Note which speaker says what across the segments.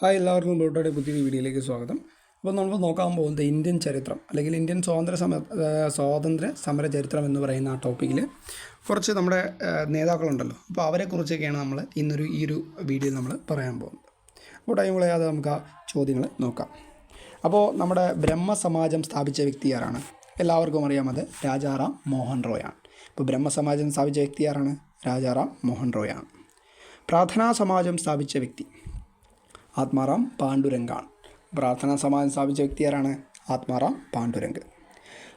Speaker 1: Hi എല്ലാവർക്കും ബോട്ടോയുടെ പുതിയൊരു വീഡിയോയിലേക്ക് സ്വാഗതം. അപ്പോൾ നമ്മൾ നോക്കാൻ പോകുന്നത് ഇന്ത്യൻ ചരിത്രം അല്ലെങ്കിൽ ഇന്ത്യൻ സ്വാതന്ത്ര്യ സമ സ്വാതന്ത്ര്യ സമര ചരിത്രം എന്ന് പറയുന്ന ആ ടോപ്പിക്കിൽ കുറച്ച് നമ്മുടെ നേതാക്കളുണ്ടല്ലോ. അപ്പോൾ അവരെക്കുറിച്ചൊക്കെയാണ് നമ്മൾ ഇന്നൊരു ഈ ഒരു വീഡിയോയിൽ നമ്മൾ പറയാൻ പോകുന്നത്. അപ്പോൾ ടൈം കളയാതെ നമുക്ക് ആ ചോദ്യങ്ങൾ നോക്കാം. അപ്പോൾ നമ്മുടെ ബ്രഹ്മസമാജം സ്ഥാപിച്ച വ്യക്തി ആരാണ്? എല്ലാവർക്കും അറിയാം അത് രാജാറാം മോഹൻ റോയാണ്. ഇപ്പോൾ ബ്രഹ്മസമാജം സ്ഥാപിച്ച വ്യക്തി ആരാണ്? രാജാറാം മോഹൻ റോയാണ്. പ്രാർത്ഥനാ സമാജം സ്ഥാപിച്ച വ്യക്തി ആത്മാറാം പാണ്ഡുരംഗാണ്. പ്രാർത്ഥനാ സമാജം സ്ഥാപിച്ച വ്യക്തി ആരാണ്? ആത്മാറാം പാണ്ഡുരംഗ്.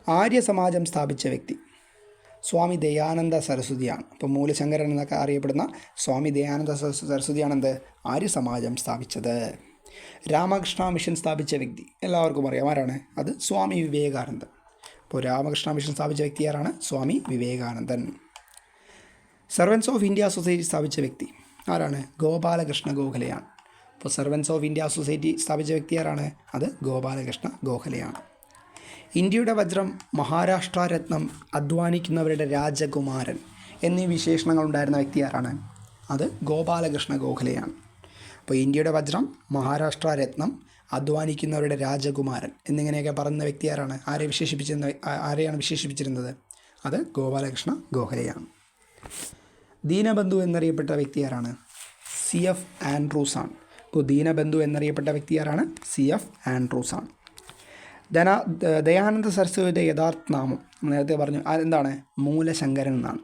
Speaker 1: ആര്യ സമാജം സ്ഥാപിച്ച വ്യക്തി സ്വാമി ദയാനന്ദ സരസ്വതിയാണ്. അപ്പോൾ മൂലശങ്കരൻ എന്നൊക്കെ അറിയപ്പെടുന്ന സ്വാമി ദയാനന്ദ സരസ് സരസ്വതിയാണ് എന്ത് ആര്യ സമാജം സ്ഥാപിച്ചത്. രാമകൃഷ്ണ മിഷൻ സ്ഥാപിച്ച വ്യക്തി. എല്ലാവർക്കും അറിയാം ആരാണ്? അത് സ്വാമി വിവേകാനന്ദൻ. അപ്പോൾ രാമകൃഷ്ണ മിഷൻ സ്ഥാപിച്ച വ്യക്തി ആരാണ്? സ്വാമി വിവേകാനന്ദൻ. സെർവൻസ് ഓഫ് ഇന്ത്യ സൊസൈറ്റി സ്ഥാപിച്ച വ്യക്തി ആരാണ്? ഗോപാലകൃഷ്ണ ഗോഖലെയാണ്. ഇപ്പോൾ സെർവൻസ് ഓഫ് ഇന്ത്യ സൊസൈറ്റി സ്ഥാപിച്ച വ്യക്തി ആരാണ് അത് ഗോപാലകൃഷ്ണ ഗോഖലെയാണ്. ഇന്ത്യയുടെ വജ്രം മഹാരാഷ്ട്ര രത്നം അധ്വാനിക്കുന്നവരുടെ രാജകുമാരൻ എന്നീ വിശേഷണങ്ങൾ ഉണ്ടായിരുന്ന വ്യക്തി ആരാണ് അത് ഗോപാലകൃഷ്ണ ഗോഖലെയാണ്. അപ്പോൾ ഇന്ത്യയുടെ വജ്രം മഹാരാഷ്ട്ര രത്നം അധ്വാനിക്കുന്നവരുടെ രാജകുമാരൻ എന്നിങ്ങനെയൊക്കെ പറയുന്ന വ്യക്തി ആരാണ് ആരെ വിശേഷിപ്പിച്ചിരുന്ന ആരെയാണ് വിശേഷിപ്പിച്ചിരുന്നത്? അത് ഗോപാലകൃഷ്ണ ഗോഖലെയാണ്. ദീനബന്ധു എന്നറിയപ്പെട്ട വ്യക്തി ആരാണ് സി. എഫ്. ആൻഡ്രൂസ് ആണ്. ഇപ്പോൾ ദീനബന്ധു എന്നറിയപ്പെട്ട വ്യക്തി ആരാണ് സി എഫ് ആൻഡ്രൂസ് ആണ് ധന ദയാനന്ദ സരസ്വതിയുടെ യഥാർത്ഥ നാമം. നേരത്തെ പറഞ്ഞു എന്താണ്? മൂലശങ്കരൻ എന്നാണ്.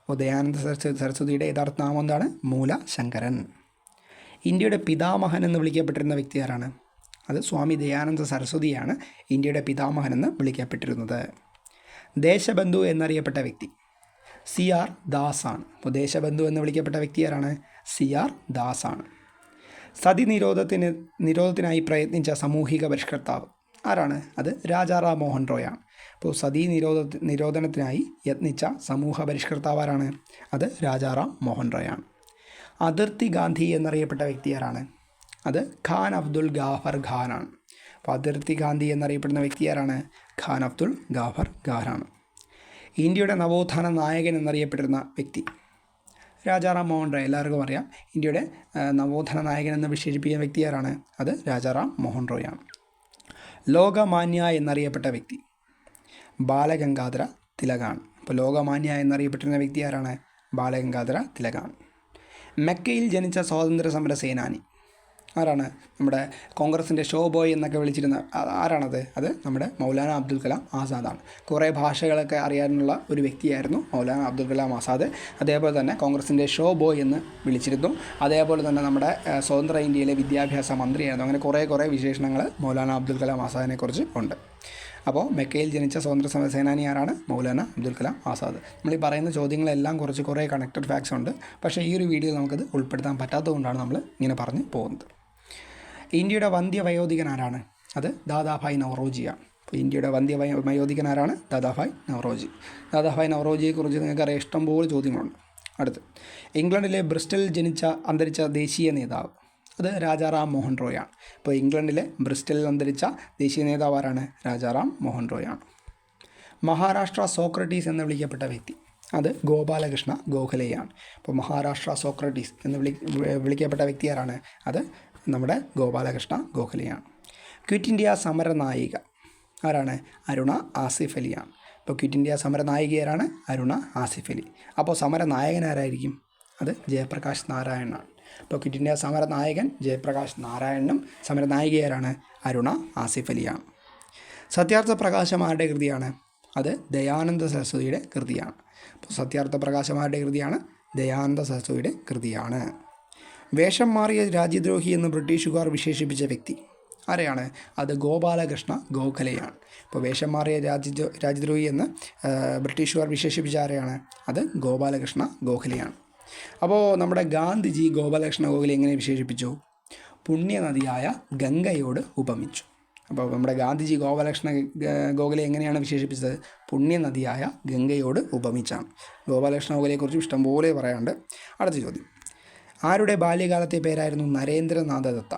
Speaker 1: അപ്പോൾ ദയാനന്ദ സരസ്വതി സരസ്വതിയുടെ യഥാർത്ഥ നാമം എന്താണ്? മൂലശങ്കരൻ. ഇന്ത്യയുടെ പിതാമഹൻ എന്ന് വിളിക്കപ്പെട്ടിരുന്ന വ്യക്തി ആരാണ് അത് സ്വാമി ദയാനന്ദ സരസ്വതിയാണ് ഇന്ത്യയുടെ പിതാമഹൻ എന്ന് വിളിക്കപ്പെട്ടിരുന്നത്. ദേശബന്ധു എന്നറിയപ്പെട്ട വ്യക്തി സി ആർ ദാസാണ്. അപ്പോൾ ദേശബന്ധു എന്ന് വിളിക്കപ്പെട്ട വ്യക്തി ആരാണ് സി ആർ ദാസ് ആണ് സതി നിരോധത്തിന് നിരോധത്തിനായി പ്രയത്നിച്ച സാമൂഹിക പരിഷ്കർത്താവ്. ആരാണ്? അത് രാജാറാം മോഹൻ റോയാണ്. അപ്പോൾ സതി നിരോധ നിരോധനത്തിനായി യത്നിച്ച സമൂഹ പരിഷ്കർത്താവ് ആരാണ്? അത് രാജാറാം മോഹൻ റോയാണ്. അതിർത്തി ഗാന്ധി എന്നറിയപ്പെട്ട വ്യക്തി ആരാണ്? അത് ഖാൻ അബ്ദുൽ ഗാഫർ ഖാനാണ്. അപ്പോൾ അതിർത്തി ഗാന്ധി എന്നറിയപ്പെടുന്ന വ്യക്തി ആരാണ്? ഖാൻ അബ്ദുൽ ഗാഫർ ഖാനാണ്. ഇന്ത്യയുടെ നവോത്ഥാന നായകൻ എന്നറിയപ്പെടുന്ന വ്യക്തി. രാജാറാം മോഹൻ റോയ് എല്ലാവർക്കും അറിയാം. ഇന്ത്യയുടെ നവോത്ഥാന നായകൻ എന്ന് വിശേഷിപ്പിക്കുന്ന വ്യക്തി ആരാണ് അത് രാജാറാം മോഹൻ റോയ് ആണ് ലോകമാന്യ എന്നറിയപ്പെട്ട വ്യക്തി. ബാലഗംഗാധര തിലകാണ്. അപ്പോൾ ലോകമാന്യ എന്നറിയപ്പെട്ടിരുന്ന വ്യക്തി ആരാണ്? ബാലഗംഗാധര തിലകാണ്. മെക്കയിൽ ജനിച്ച സ്വാതന്ത്ര്യ സമര സേനാനി. ആരാണ് നമ്മുടെ കോൺഗ്രസിന്റെ ഷോ ബോയ് എന്നൊക്കെ വിളിച്ചിരുന്ന ആരാണത്? അത് നമ്മുടെ മൗലാന അബ്ദുൽ കലാം ആസാദാണ്. കുറേ ഭാഷകളൊക്കെ അറിയാനുള്ള ഒരു വ്യക്തിയായിരുന്നു മൗലാന അബ്ദുൽ കലാം ആസാദ്. അതേപോലെ തന്നെ കോൺഗ്രസിന്റെ ഷോ ബോയ് എന്ന് വിളിച്ചിരുന്നു. അതേപോലെ തന്നെ നമ്മുടെ സ്വതന്ത്ര ഇന്ത്യയിലെ വിദ്യാഭ്യാസ മന്ത്രിയായിരുന്നു. അങ്ങനെ കുറേ കുറേ വിശേഷണങ്ങൾ മൗലാന അബ്ദുൽ കലാം ആസാദിനെക്കുറിച്ച് ഉണ്ട്. അപ്പോൾ മെക്കയിൽ ജനിച്ച സ്വതന്ത്ര സമര സേനാനി ആരാണ്? മൗലാന അബ്ദുൽ കലാം ആസാദ്. നമ്മൾ ഈ പറയുന്ന ചോദ്യങ്ങളെല്ലാം കുറച്ച് കുറേ കണക്റ്റഡ് ഫാക്ട്സ് ഉണ്ട്. പക്ഷേ ഈ ഒരു വീഡിയോയിൽ നമുക്കത് ഉൾപ്പെടുത്താൻ പറ്റാത്തതുകൊണ്ടാണ് നമ്മൾ ഇങ്ങനെ പറഞ്ഞ് പോകുന്നത്. ഇന്ത്യയുടെ വന്ധ്യ വയോധികൻ ആരാണ്? അത് ദാദാഭായ് നവറോജിയാണ് അപ്പോൾ ഇന്ത്യയുടെ വന്ധ്യ വയോ വയോധികൻ ആരാണ്? ദാദാഭായ് നവറോജി. ദാദാഭായ് നവറോജിയെക്കുറിച്ച് നിങ്ങൾക്ക് അറിയാം ഇഷ്ടംപോലെ ചോദ്യങ്ങളുണ്ട്. അടുത്ത്. ഇംഗ്ലണ്ടിലെ ബ്രിസ്റ്റലിൽ ജനിച്ച അന്തരിച്ച ദേശീയ നേതാവ് അത് രാജാറാം മോഹൻ റോയ് ആണ് ഇപ്പോൾ ഇംഗ്ലണ്ടിലെ ബ്രിസ്റ്റലിൽ അന്തരിച്ച ദേശീയ നേതാവ് ആരാണ്? രാജാറാം മോഹൻ റോയ് ആണ് മഹാരാഷ്ട്ര സോക്രട്ടീസ് എന്ന് വിളിക്കപ്പെട്ട വ്യക്തി അത് ഗോപാലകൃഷ്ണ ഗോഖലെയാണ്. ഇപ്പോൾ മഹാരാഷ്ട്ര സോക്രട്ടീസ് എന്ന് വിളി വിളിക്കപ്പെട്ട വ്യക്തി ആരാണ്? അത് നമ്മുടെ ഗോപാലകൃഷ്ണ ഗോഖലെയാണ്. ക്വിറ്റ് ഇന്ത്യ സമര നായിക. ആരാണ്? അരുണ ആസിഫ് അലിയാണ് ഇപ്പോൾ ക്വിറ്റ് ഇന്ത്യ സമര നായികയാരാണ് അരുണ ആസിഫ് അലി. അപ്പോൾ സമര നായകൻ ആരായിരിക്കും? അത് ജയപ്രകാശ് നാരായണനാണ്. ഇപ്പോൾ ക്വിറ്റ് ഇന്ത്യ സമരനായകൻ ജയപ്രകാശ് നാരായണനും സമര നായികയാരാണ് അരുണ ആസിഫ് അലിയാണ്. സത്യാർത്ഥ പ്രകാശം ആരുടെ കൃതിയാണ്? അത് ദയാനന്ദ സരസ്വതിയുടെ കൃതിയാണ്. അപ്പോൾ സത്യാർത്ഥ പ്രകാശം ആരുടെ കൃതിയാണ്? ദയാനന്ദ സരസ്വതിയുടെ കൃതിയാണ്. വേഷം മാറിയ രാജ്യദ്രോഹി എന്ന് ബ്രിട്ടീഷുകാർ വിശേഷിപ്പിച്ച വ്യക്തി. ആരെയാണ്? അത് ഗോപാലകൃഷ്ണ ഗോഖലെയാണ്. അപ്പോൾ വേഷം മാറിയ രാജ്യ രാജ്യദ്രോഹി എന്ന് ബ്രിട്ടീഷുകാർ വിശേഷിപ്പിച്ച ആരെയാണ്? അത് ഗോപാലകൃഷ്ണ ഗോഖലെയാണ്. അപ്പോൾ നമ്മുടെ ഗാന്ധിജി ഗോപാലകൃഷ്ണ ഗോഖലെ എങ്ങനെ വിശേഷിപ്പിച്ചു? പുണ്യനദിയായ ഗംഗയോട് ഉപമിച്ചു. അപ്പോൾ നമ്മുടെ ഗാന്ധിജി ഗോപാലകൃഷ്ണ ഗോഖലെ എങ്ങനെയാണ് വിശേഷിപ്പിച്ചത്? പുണ്യനദിയായ ഗംഗയോട് ഉപമിച്ചാണ്. ഗോപാലകൃഷ്ണ ഗോഖലെക്കുറിച്ച് ഇഷ്ടംപോലെ പറയാണ്ട് അടുത്ത ചോദ്യം. ആരുടെ ബാല്യകാലത്തെ പേരായിരുന്നു നരേന്ദ്രനാഥ ദത്ത?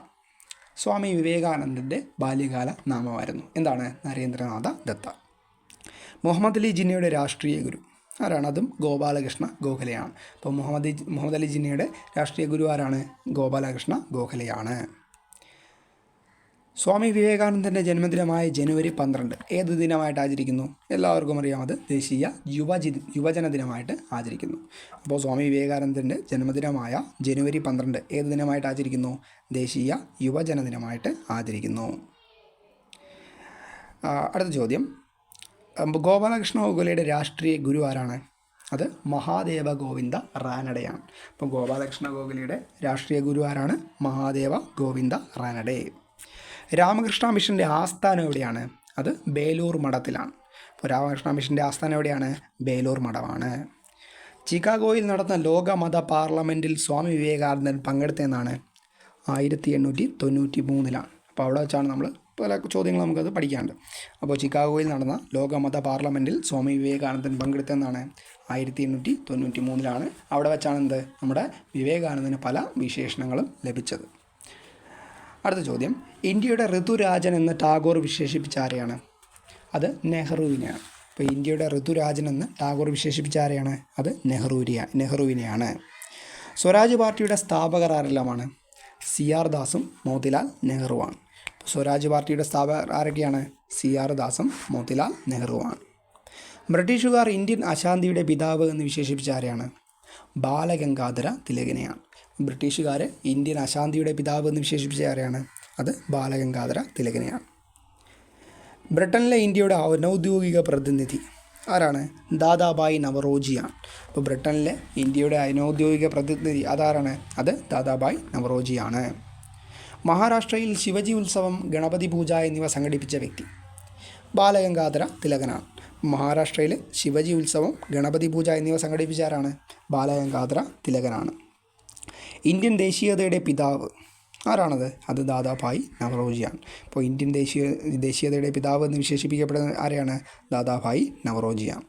Speaker 1: സ്വാമി വിവേകാനന്ദന്റെ ബാല്യകാല നാമമായിരുന്നു. എന്താണ് നരേന്ദ്രനാഥ ദത്ത? മുഹമ്മദ് അലി ജിന്നയുടെ രാഷ്ട്രീയ ഗുരു. ആരാണ്? അതും ഗോപാലകൃഷ്ണ ഗോഖലെയാണ്. അപ്പോൾ മുഹമ്മദ് മുഹമ്മദ് അലി ജിന്നയുടെ രാഷ്ട്രീയ ഗുരു ആരാണ്? ഗോപാലകൃഷ്ണ ഗോഖലെയാണ്. സ്വാമി വിവേകാനന്ദന്റെ ജന്മദിനമായ ജനുവരി പന്ത്രണ്ട് ഏത് ദിനമായിട്ട് ആചരിക്കുന്നു? എല്ലാവർക്കും അറിയാം അത് ദേശീയ യുവജി യുവജന ദിനമായിട്ട് ആചരിക്കുന്നു. അപ്പോൾ സ്വാമി വിവേകാനന്ദന്റെ ജന്മദിനമായ ജനുവരി പന്ത്രണ്ട് ഏത് ദിനമായിട്ട് ആചരിക്കുന്നു? ദേശീയ യുവജന ദിനമായിട്ട് ആചരിക്കുന്നു. അടുത്ത ചോദ്യം. ഗോപാലകൃഷ്ണ ഗോഖലെയുടെ രാഷ്ട്രീയ ഗുരു ആരാണ്? അത് മഹാദേവ ഗോവിന്ദ റാനഡയാണ്. അപ്പോൾ ഗോപാലകൃഷ്ണ ഗോഖലെയുടെ രാഷ്ട്രീയ ഗുരു ആരാണ്? മഹാദേവ ഗോവിന്ദ റാനഡെ. രാമകൃഷ്ണ മിഷന്റെ ആസ്ഥാനം എവിടെയാണ്? അത് ബേലൂർ മഠത്തിലാണ്. അപ്പോൾ രാമകൃഷ്ണ മിഷന്റെ ആസ്ഥാനം എവിടെയാണ്? ബേലൂർ മഠമാണ്. ചിക്കാഗോയിൽ നടന്ന ലോകമത പാർലമെന്റിൽ സ്വാമി വിവേകാനന്ദൻ പങ്കെടുത്തതെന്നാണ് ആയിരത്തി എണ്ണൂറ്റി തൊണ്ണൂറ്റി മൂന്നിലാണ് അപ്പോൾ അവിടെ വെച്ചാണ് നമ്മൾ പല ചോദ്യങ്ങൾ നമുക്കത് പഠിക്കാനുണ്ട്. അപ്പോൾ ചിക്കാഗോയിൽ നടന്ന ലോകമത പാർലമെന്റിൽ സ്വാമി വിവേകാനന്ദൻ പങ്കെടുത്തതെന്നാണ് ആയിരത്തി എണ്ണൂറ്റി തൊണ്ണൂറ്റി മൂന്നിലാണ് അവിടെ വെച്ചാണ് എന്ത്? നമ്മുടെ വിവേകാനന്ദന് പല വിശേഷണങ്ങളും ലഭിച്ചത്. അടുത്ത ചോദ്യം. ഇന്ത്യയുടെ ഋതുരാജൻ എന്ന് ടാഗോർ വിശേഷിപ്പിച്ച ആരെയാണ്? അത് നെഹ്റുവിനെയാണ്. അപ്പോൾ ഇന്ത്യയുടെ ഋതുരാജൻ എന്ന് ടാഗോർ വിശേഷിപ്പിച്ച ആരെയാണ്? അത് നെഹ്റുവിനെയാ നെഹ്റുവിനെയാണ്. സ്വരാജ് പാർട്ടിയുടെ സ്ഥാപകർ ആരെല്ലാമാണ്? സി ആർ ദാസും മോത്തിലാൽ നെഹ്റുവാണ്. സ്വരാജ് പാർട്ടിയുടെ സ്ഥാപകർ ആരൊക്കെയാണ്? സി ആർ ദാസും മോത്തിലാൽ നെഹ്റുവാണ്. ബ്രിട്ടീഷുകാർ ഇന്ത്യൻ അശാന്തിയുടെ പിതാവ് എന്ന് വിശേഷിപ്പിച്ച ആരെയാണ്? ബാലഗംഗാധര തിലകനെയാണ്. ബ്രിട്ടീഷുകാർ ഇന്ത്യൻ അശാന്തിയുടെ പിതാവ് എന്ന് വിശേഷിപ്പിച്ച ആരെയാണ്? അത് ബാലഗംഗാധര തിലകനെയാണ്. ബ്രിട്ടനിലെ ഇന്ത്യയുടെ അനൗദ്യോഗിക പ്രതിനിധി ആരാണ്? ദാദാബായി നവറോജിയാണ്. അപ്പോൾ ബ്രിട്ടനിലെ ഇന്ത്യയുടെ അനൗദ്യോഗിക പ്രതിനിധി അതാരാണ്? അത് ദാദാബായി നവറോജിയാണ്. മഹാരാഷ്ട്രയിൽ ശിവജി ഉത്സവം ഗണപതി പൂജ എന്നിവ സംഘടിപ്പിച്ച വ്യക്തി ബാലഗംഗാധര തിലകനാണ്. മഹാരാഷ്ട്രയിൽ ശിവജി ഉത്സവം ഗണപതി പൂജ എന്നിവ സംഘടിപ്പിച്ച ആരാണ്? ബാലഗംഗാധര തിലകനാണ്. ഇന്ത്യൻ ദേശീയതയുടെ പിതാവ്. ആരാണത്? അത് ദാദാഭായ് നവറോജിയാണ്. അപ്പോൾ ഇന്ത്യൻ ദേശീയ ദേശീയതയുടെ പിതാവ് എന്ന് വിശേഷിപ്പിക്കപ്പെടുന്ന ആരെയാണ്? ദാദാഭായ് നവറോജിയാണ്.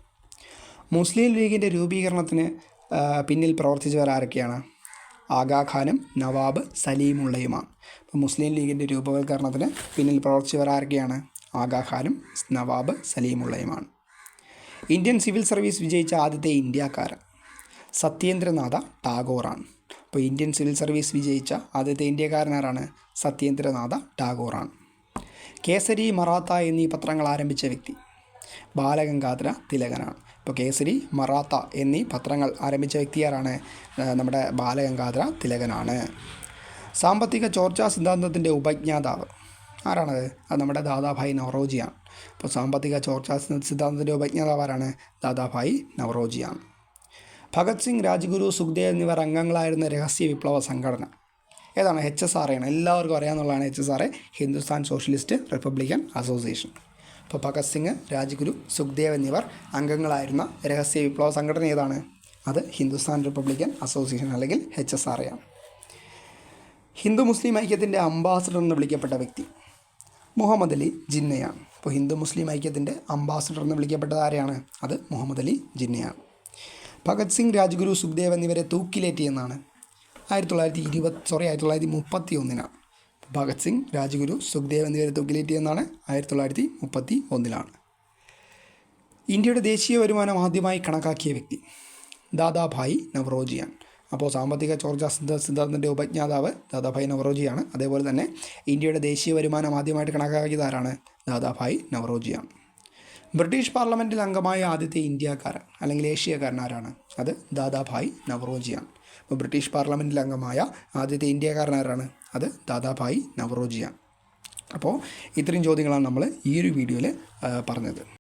Speaker 1: മുസ്ലിം ലീഗിന്റെ രൂപീകരണത്തിന് പിന്നിൽ പ്രവർത്തിച്ചവർ ആരൊക്കെയാണ്? ആഗാഖാനും നവാബ് സലീമുള്ളയുമാണ്. അപ്പോൾ മുസ്ലിം ലീഗിന്റെ രൂപവൽക്കരണത്തിന് പിന്നിൽ പ്രവർത്തിച്ചവർ ആരൊക്കെയാണ്? ആഗാഖാനും നവാബ് സലീമുള്ളയുമാണ്. ഇന്ത്യൻ സിവിൽ സർവീസ് വിജയിച്ച ആദ്യത്തെ ഇന്ത്യക്കാരൻ സത്യേന്ദ്രനാഥ ടാഗോറാണ്. അപ്പോൾ ഇന്ത്യൻ സിവിൽ സർവീസ് വിജയിച്ച ആദ്യത്തെ ഇന്ത്യക്കാരനാരാണ് സത്യേന്ദ്രനാഥ ടാഗോറാണ്. കേസരി മറാത്ത എന്നീ പത്രങ്ങൾ ആരംഭിച്ച വ്യക്തി ബാലഗംഗാധര തിലകനാണ്. ഇപ്പോൾ കേസരി മറാത്ത എന്നീ പത്രങ്ങൾ ആരംഭിച്ച വ്യക്തിയാരാണ് നമ്മുടെ ബാലഗംഗാധര തിലകനാണ്. സാമ്പത്തിക ചോർച്ചാ സിദ്ധാന്തത്തിന്റെ ഉപജ്ഞാതാവ് ആരാണത്? അത് നമ്മുടെ ദാദാഭായ് നവറോജിയാണ്. അപ്പോൾ സാമ്പത്തിക ചോർച്ചാ സിദ്ധാന്തത്തിന്റെ ഉപജ്ഞാതാവ് ആരാണ്? ദാദാഭായ് നവറോജിയാണ്. ഭഗത് സിംഗ് രാജ്ഗുരു സുഖ്ദേവ് എന്നിവർ അംഗങ്ങളായിരുന്ന രഹസ്യ വിപ്ലവ സംഘടന. ഏതാണ്? എച്ച് എസ് ആർ ആണ്. എല്ലാവർക്കും അറിയാമെന്നുള്ളതാണ് H S R Hindustan socialist republican association അപ്പോൾ ഭഗത് സിംഗ് രാജ്ഗുരു സുഖ്ദേവ് എന്നിവർ അംഗങ്ങളായിരുന്ന രഹസ്യ വിപ്ലവ സംഘടന ഏതാണ്? അത് ഹിന്ദുസ്ഥാൻ റിപ്പബ്ലിക്കൻ അസോസിയേഷൻ അല്ലെങ്കിൽ എച്ച് എസ് ആർ ആണ്. ഹിന്ദു മുസ്ലിം ഐക്യത്തിന്റെ അംബാസഡർ എന്ന് വിളിക്കപ്പെട്ട വ്യക്തി മുഹമ്മദ് അലി ജിന്നയാണ്. അപ്പോൾ ഹിന്ദു മുസ്ലിം ഐക്യത്തിന്റെ അംബാസഡർ എന്ന് വിളിക്കപ്പെട്ടത് ആരെയാണ്? അത് മുഹമ്മദ് അലി ജിന്നയാണ്. ഭഗത് സിംഗ് രാജ്ഗുരു സുഖ്ദേവ് എന്നിവരെ തൂക്കിലേറ്റിയെന്നാണ് ആയിരത്തി തൊള്ളായിരത്തി ഇരുപത് സോറി ആയിരത്തി തൊള്ളായിരത്തി മുപ്പത്തി ഒന്നിനാണ് ഭഗത് സിംഗ് രാജ്ഗുരു സുഖ്ദേവ് എന്നിവരെ തൂക്കിലേറ്റിയെന്നാണ് ആയിരത്തി തൊള്ളായിരത്തി മുപ്പത്തി ഒന്നിലാണ് ഇന്ത്യയുടെ ദേശീയ വരുമാനം ആദ്യമായി കണക്കാക്കിയ വ്യക്തി ദാദാഭായ് നവറോജിയാണ്. അപ്പോൾ സാമ്പത്തിക സിദ്ധ സിദ്ധാന്തത്തിന്റെ ഉപജ്ഞാതാവ് ദാദാഭായ് നവറോജിയാണ്. അതേപോലെ തന്നെ ഇന്ത്യയുടെ ദേശീയ വരുമാനം ആദ്യമായിട്ട് കണക്കാക്കിയത് ആരാണ്? ദാദാഭായ് നവറോജിയാണ്. ബ്രിട്ടീഷ് പാർലമെന്റിൽ അംഗമായ ആദ്യത്തെ ഇന്ത്യക്കാരൻ അല്ലെങ്കിൽ ഏഷ്യക്കാരൻ ആരാണ് അത് ദാദാഭായ് നവറോജിയാണ്. അപ്പോൾ ബ്രിട്ടീഷ് പാർലമെന്റിൽ അംഗമായ ആദ്യത്തെ ഇന്ത്യക്കാരൻ ആരാണ് അത് ദാദാഭായ് നവറോജിയാണ്. അപ്പോൾ ഇത്രയും ചോദ്യങ്ങളാണ് നമ്മൾ ഈ ഒരു വീഡിയോയിൽ പറഞ്ഞത്.